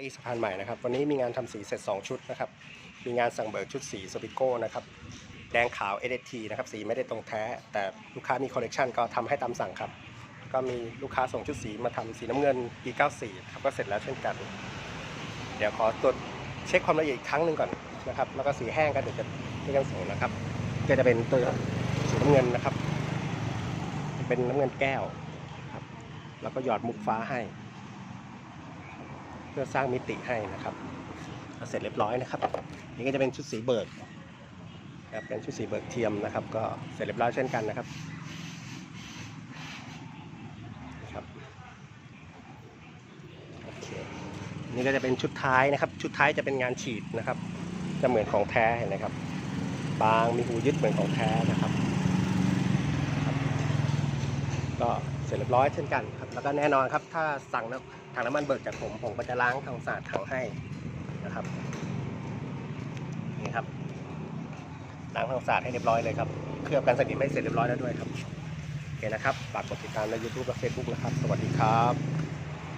ตีสะพานใหม่นะครับ วันนี้มีงานทำสีเสร็จ 2 ชุดนะครับ มีงานสั่งเบิกชุดสีสปิโก้นะครับ แดงขาว ST นะครับ สีไม่ได้ตรงแท้ แต่ลูกค้ามีคอลเลกชันก็ทำให้ตามสั่งครับ ก็มีลูกค้าส่งชุดสีมาทำสีน้ำเงิน E94 ครับก็เสร็จแล้วเช่นกัน เดี๋ยวขอตรวจเช็คความละเอียดอีกครั้งหนึ่งก่อนนะครับ แล้วก็สีแห้งก็เดี๋ยวจะที่กันส่งนะครับ ก็จะเป็นตัวสีน้ำเงินนะครับ เป็นน้ำเงินแก้วครับ แล้วก็หยอดมุกฟ้าให้ เพื่อสร้างมิติให้นะครับเสร็จเรียบร้อยนะครับนี่ก็จะเป็นชุดสีเบิกครับเป็นชุดสีเบิกเทียมนะครับ ก็เสร็จเรียบร้อยเช่นกันนะครับนะครับโอเคนี่ก็จะเป็นชุดท้ายนะครับ ชุดท้ายจะเป็นงานฉีดนะครับ จะเหมือนของแท้เห็นไหมครับ บางมีหูยึดเหมือนของแท้นะครับก็เสร็จเรียบร้อยเช่นกันครับแล้วก็แน่นอนครับถ้าสั่งน้ำ ถังน้ำมันเบิกจากผม ผมก็จะล้างทำความสะอาดถังให้นะครับนี่ครับล้างทำความสะอาดให้เรียบร้อยเลยครับเคลือบกันสนิมไม่เสร็จเรียบร้อยแล้วด้วยครับโอเคนะครับฝากกดติดตามใน YouTube และ Facebook นะครับ สวัสดีครับ